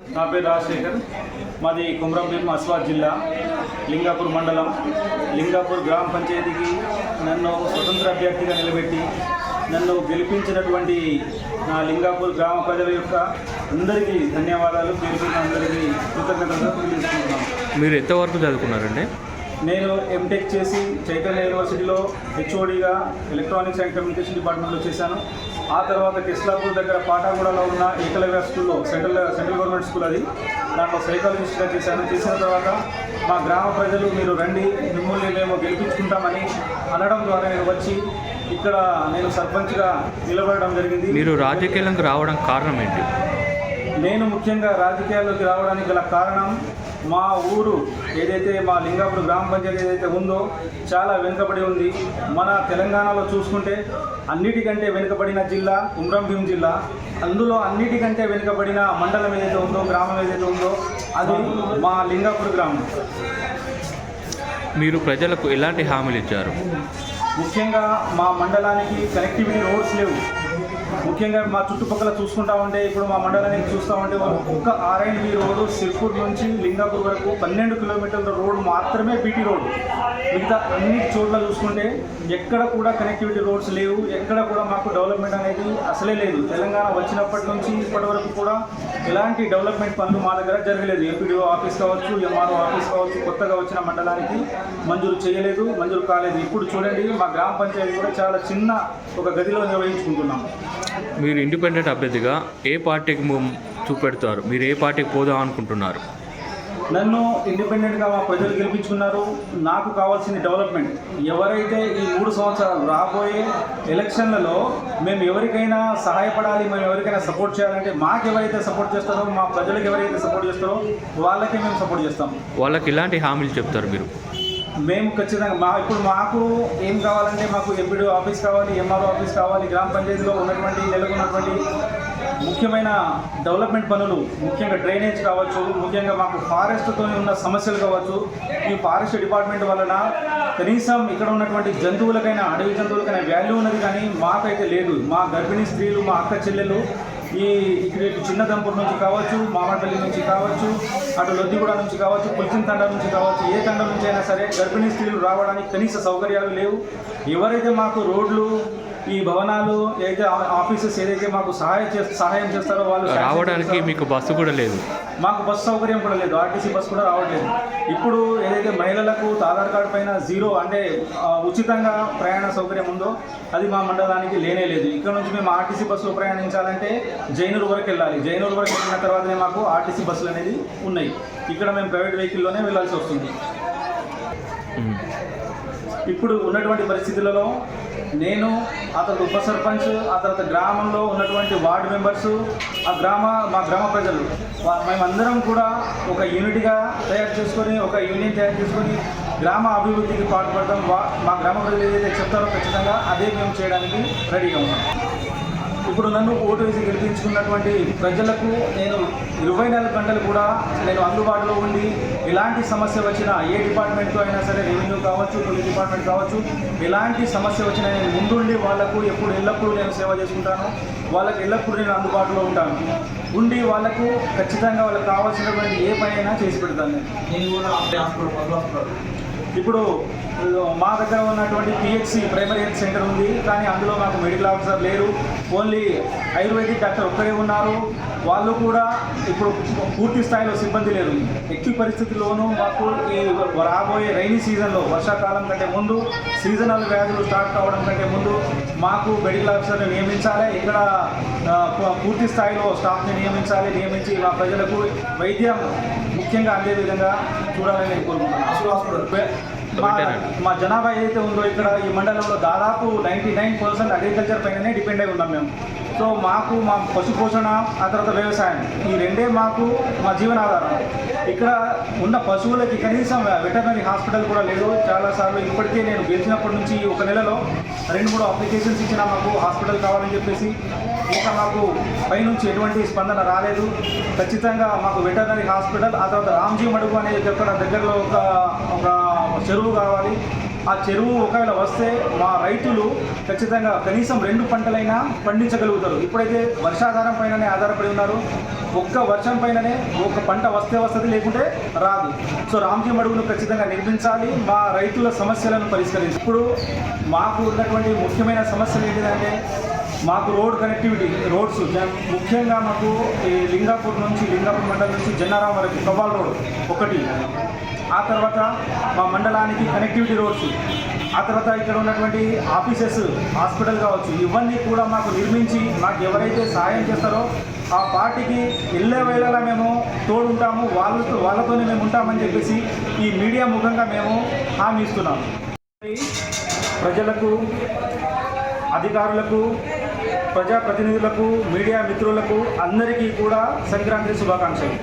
నా పేరు రాజశేఖర్. మాది కుమ్రంభీం అస్వాద్ జిల్లా లింగాపూర్ మండలం. లింగాపూర్ గ్రామ పంచాయతీకి నన్ను స్వతంత్ర అభ్యర్థిగా నిలబెట్టి నన్ను గెలిపించినటువంటి నా లింగాపూర్ గ్రామ ప్రజల యొక్క అందరికీ ధన్యవాదాలు గెలిపిన అందరికీ కృతజ్ఞతలు తెలియజేసుకుంటున్నాను. మీరు ఎంతవరకు చదువుకున్నారండి? నేను ఎంటెక్ చేసి చైతన్య యూనివర్సిటీలో హెచ్ఓడిగా ఎలక్ట్రానిక్స్ అండ్ కమ్యూనికేషన్ డిపార్ట్మెంట్లో చేశాను. ఆ తర్వాత కిస్లాపూర్ దగ్గర పాటాగూడలో ఉన్న ఏకలవ్య స్కూల్లో సెంట్రల్ సెంట్రల్ గవర్నమెంట్ స్కూల్ అది. దాంట్లో సైకాలజిస్ట్గా చేశాను. చేసిన తర్వాత మా గ్రామ ప్రజలు మీరు రండి మిమ్మల్ని మేము గెలిపించుకుంటామని అనడం ద్వారా నేను వచ్చి ఇక్కడ నేను సర్పంచ్గా నిలబడడం జరిగింది. మీరు రాజకీయాలకు రావడం కారణం ఏంటి? నేను ముఖ్యంగా రాజకీయాల్లోకి రావడానికి గల కారణం మా ఊరు ఏదైతే మా లింగాపూర్ గ్రామ పంచాయతీ ఏదైతే ఉందో చాలా వెనుకబడి ఉంది. మన తెలంగాణలో చూసుకుంటే అన్నిటికంటే వెనుకబడిన జిల్లా ఉమ్రంభీం జిల్లా. అందులో అన్నిటికంటే వెనుకబడిన మండలం ఏదైతే ఉందో గ్రామం ఏదైతే ఉందో అది మా లింగాపూర్ గ్రామం. మీరు ప్రజలకు ఎలాంటి హామీలు ఇచ్చారు? ముఖ్యంగా మా మండలానికి కనెక్టివిటీ రోడ్స్ లేవు. ముఖ్యంగా మా చుట్టుపక్కల చూసుకుంటా ఉంటే ఇప్పుడు మా మండలానికి చూస్తూ ఉంటే ఒక్క ఆర్ఎన్బి రోడ్డు సిర్పూర్ నుంచి లింగాపూర్ వరకు పన్నెండు కిలోమీటర్ల రోడ్ మాత్రమే బీటీ రోడ్ మిగతా అన్ని చోట్ల చూసుకుంటే ఎక్కడ కూడా కనెక్టివిటీ రోడ్స్ లేవు. ఎక్కడ కూడా మాకు డెవలప్మెంట్ అనేది అసలే లేదు. తెలంగాణ వచ్చినప్పటి నుంచి ఇప్పటి వరకు కూడా ఎలాంటి డెవలప్మెంట్ పనులు మా దగ్గర జరగలేదు. ఎంపీడీఓ ఆఫీస్ కావచ్చు ఎంఆర్ఓ ఆఫీస్ కావచ్చు కొత్తగా వచ్చిన మండలానికి మంజూరు చేయలేదు మంజూరు కాలేదు. ఇప్పుడు చూడండి మా గ్రామ పంచాయతీ కూడా చాలా చిన్న ఒక గదిలో నిర్వహించుకుంటున్నాం. మీరు ఇండిపెండెంట్ అభ్యర్థిగా ఏ పార్టీకి చూపెడతారు? మీరు ఏ పార్టీకి పోదాం అనుకుంటున్నారు? నన్ను ఇండిపెండెంట్గా మా ప్రజలు గెలిపించుకున్నారు. నాకు కావాల్సింది డెవలప్మెంట్. ఎవరైతే ఈ మూడు సంవత్సరాలు రాబోయే ఎలక్షన్లలో మేము ఎవరికైనా సహాయపడాలి మేము ఎవరికైనా సపోర్ట్ చేయాలంటే మాకు ఎవరైతే సపోర్ట్ చేస్తారో మా ప్రజలకు ఎవరైతే సపోర్ట్ చేస్తారో వాళ్ళకే మేము సపోర్ట్ చేస్తాం. వాళ్ళకి ఎలాంటి హామీలు చెప్తారు మీరు? మేము ఖచ్చితంగా మా ఇప్పుడు మాకు ఏం కావాలంటే మాకు ఎంపీడీ ఆఫీస్ కావాలి ఎంఆర్ఓ ఆఫీస్ కావాలి గ్రామ పంచాయతీలో ఉన్నటువంటి నెలకొన్నటువంటి ముఖ్యమైన డెవలప్మెంట్ పనులు ముఖ్యంగా డ్రైనేజ్ కావచ్చు ముఖ్యంగా మాకు ఫారెస్ట్తో ఉన్న సమస్యలు కావచ్చు ఈ ఫారెస్ట్ డిపార్ట్మెంట్ వలన కనీసం ఇక్కడ ఉన్నటువంటి జంతువులకైనా అడవి జంతువులకైనా వాల్యూ ఉన్నది కానీ మాకైతే లేదు. మా గర్భిణీ స్త్రీలు మా అక్క చెల్లెలు ఈ ఇక్కడ చిన్న దంపూర్ నుంచి కావచ్చు మామపల్లి నుంచి కావచ్చు అటు లొద్దిగూడ నుంచి కావచ్చు పులిచిన తండ నుంచి కావచ్చు ఏ తండ నుంచి అయినా సరే గర్భిణీ స్త్రీలు రావడానికి కనీస సౌకర్యాలు లేవు. ఎవరైతే మాకు రోడ్లు ఈ భవనాలు ఏదైతే ఆఫీసెస్ ఏదైతే మాకు సహాయం చేస్త సహాయం చేస్తారో వాళ్ళు రావడానికి మీకు బస్సు కూడా లేదు. మాకు బస్ సౌకర్యం కూడా లేదు. ఆర్టీసీ బస్ కూడా రావట్లేదు. ఇప్పుడు ఏదైతే మహిళలకు ఆధార్ కార్డు పైన జీరో అంటే ఉచితంగా ప్రయాణ సౌకర్యం ఉందో అది మా మండలానికి లేనే లేదు. ఇక్కడ నుంచి మేము ఆర్టీసీ బస్సులో ప్రయాణించాలంటే జైనూరు వరకు వెళ్ళాలి. జైనూరు వరకు వెళ్ళిన తర్వాతనే మాకు ఆర్టీసీ బస్సులు అనేది ఉన్నాయి. ఇక్కడ మేము ప్రైవేట్ వెహికల్లోనే వెళ్ళాల్సి వస్తుంది. ఇప్పుడు ఉన్నటువంటి పరిస్థితులలో నేను ఆ తర్వాత ఉప సర్పంచ్ ఆ తర్వాత గ్రామంలో ఉన్నటువంటి వార్డు మెంబర్స్ ఆ గ్రామ మా గ్రామ ప్రజలు. మేమందరం కూడా ఒక యూనిట్గా తయారు చేసుకొని ఒక యూనియన్ తయారు చేసుకొని గ్రామ అభివృద్ధికి పాటుపడతాం. మా గ్రామ ప్రజలు ఏదైతే చెప్తారో ఖచ్చితంగా అదే మేము చేయడానికి రెడీగా ఉన్నాం. ఇప్పుడు నన్ను ఓటు వేసి గెలిపించుకున్నటువంటి ప్రజలకు నేను ఇరవై నాలుగు గంటలు కూడా నేను అందుబాటులో ఉండి ఎలాంటి సమస్య వచ్చినా ఏ డిపార్ట్మెంట్తో అయినా సరే రెవెన్యూ కావచ్చు పోలీస్ డిపార్ట్మెంట్ కావచ్చు ఎలాంటి సమస్య వచ్చినా నేను ముందుండి వాళ్ళకు ఎప్పుడు ఎల్లప్పుడూ నేను సేవ చేసుకుంటాను. వాళ్ళకి ఎల్లప్పుడూ నేను అందుబాటులో ఉంటాను. ఉండి వాళ్ళకు ఖచ్చితంగా వాళ్ళకి కావాల్సినటువంటి ఏ పని అయినా చేసి పెడతాను నేను. ఇప్పుడు మా దగ్గర ఉన్నటువంటి పిహెచ్సి ప్రైమరీ హెల్త్ సెంటర్ ఉంది కానీ అందులో మాకు మెడికల్ ఆఫీసర్ లేరు. ఓన్లీ ఆయుర్వేదిక్ డాక్టర్ ఒక్కరే ఉన్నారు. వాళ్ళు కూడా ఇప్పుడు పూర్తి స్థాయిలో సిబ్బంది లేరు. ఎట్టి పరిస్థితుల్లోనూ మాకు ఈ రాబోయే రైనీ సీజన్లో వర్షాకాలం కంటే ముందు సీజనల్ వ్యాధులు స్టార్ట్ కావడం కంటే ముందు మాకు మెడికల్ ఆఫీసర్ని నియమించాలి. ఇక్కడ పూర్తి స్థాయిలో స్టాఫ్ని నియమించాలి నియమించి మా ప్రజలకు వైద్యం ముఖ్యంగా అందే విధంగా చూడాలని కోరుకుంటున్నాను. అసలు హాస్పిటల్ మా జనాభా ఏదైతే ఉందో ఇక్కడ ఈ మండలంలో దాదాపు నైంటీ నైన్ పర్సెంట్ అగ్రికల్చర్ పైననే డిపెండ్ అయి ఉన్నాం మేము. సో మాకు మా పశు పోషణ ఆ తర్వాత వ్యవసాయం ఈ రెండే మాకు మా జీవనాధారం. ఇక్కడ ఉన్న పశువులకి కనీసం వెటర్నరీ హాస్పిటల్ కూడా లేదు. చాలాసార్లు ఇప్పటికే నేను గెలిచినప్పటి నుంచి ఒక నెలలో రెండు మూడు అప్లికేషన్స్ ఇచ్చిన మాకు హాస్పిటల్ కావాలని చెప్పేసి ఇంకా మాకు పైనుంచి ఎటువంటి స్పందన రాలేదు. ఖచ్చితంగా మాకు వెటర్నరీ హాస్పిటల్ ఆ తర్వాత రామ్జీ మడుగు అనేది ఇక్కడ దగ్గరలో ఒక ఒక చెరువు కావాలి. ఆ చెరువు ఒకవేళ వస్తే మా రైతులు ఖచ్చితంగా కనీసం రెండు పంటలైనా పండించగలుగుతారు. ఇప్పుడైతే వర్షాధారం పైననే ఆధారపడి ఉన్నారు. ఒక్క వర్షం పైననే ఒక పంట వస్తే వస్తుంది లేకుంటే రాదు. సో రామ్జీ మడుగును ఖచ్చితంగా నిర్మించాలి. మా రైతుల సమస్యలను పరిష్కరించి ఇప్పుడు మాకు ఉన్నటువంటి ముఖ్యమైన సమస్యలు ఏంటిదంటే మాకు రోడ్ కనెక్టివిటీ రోడ్స్. ముఖ్యంగా మాకు ఈ లింగాపూర్ నుంచి లింగాపూర్ మండలం నుంచి జన్నారాం వరకు కబాల్ రోడ్ ఒకటి. ఆ తర్వాత మా మండలానికి కనెక్టివిటీ రోడ్స్ ఆ తర్వాత ఇక్కడ ఉన్నటువంటి ఆఫీసెస్ హాస్పిటల్ కావచ్చు ఇవన్నీ కూడా మాకు నిర్మించి మాకు ఎవరైతే సహాయం చేస్తారో ఆ పార్టీకి వెళ్ళే వేళలా మేము తోడుంటాము. వాళ్ళతో వాళ్ళతోనే మేము ఉంటామని చెప్పేసి ఈ మీడియా ముఖంగా మేము హామీ ఇస్తున్నాము ప్రజలకు అధికారులకు ప్రజాప్రతినిధులకు మీడియా మిత్రులకు అందరికీ కూడా సంక్రాంతి శుభాకాంక్షలు.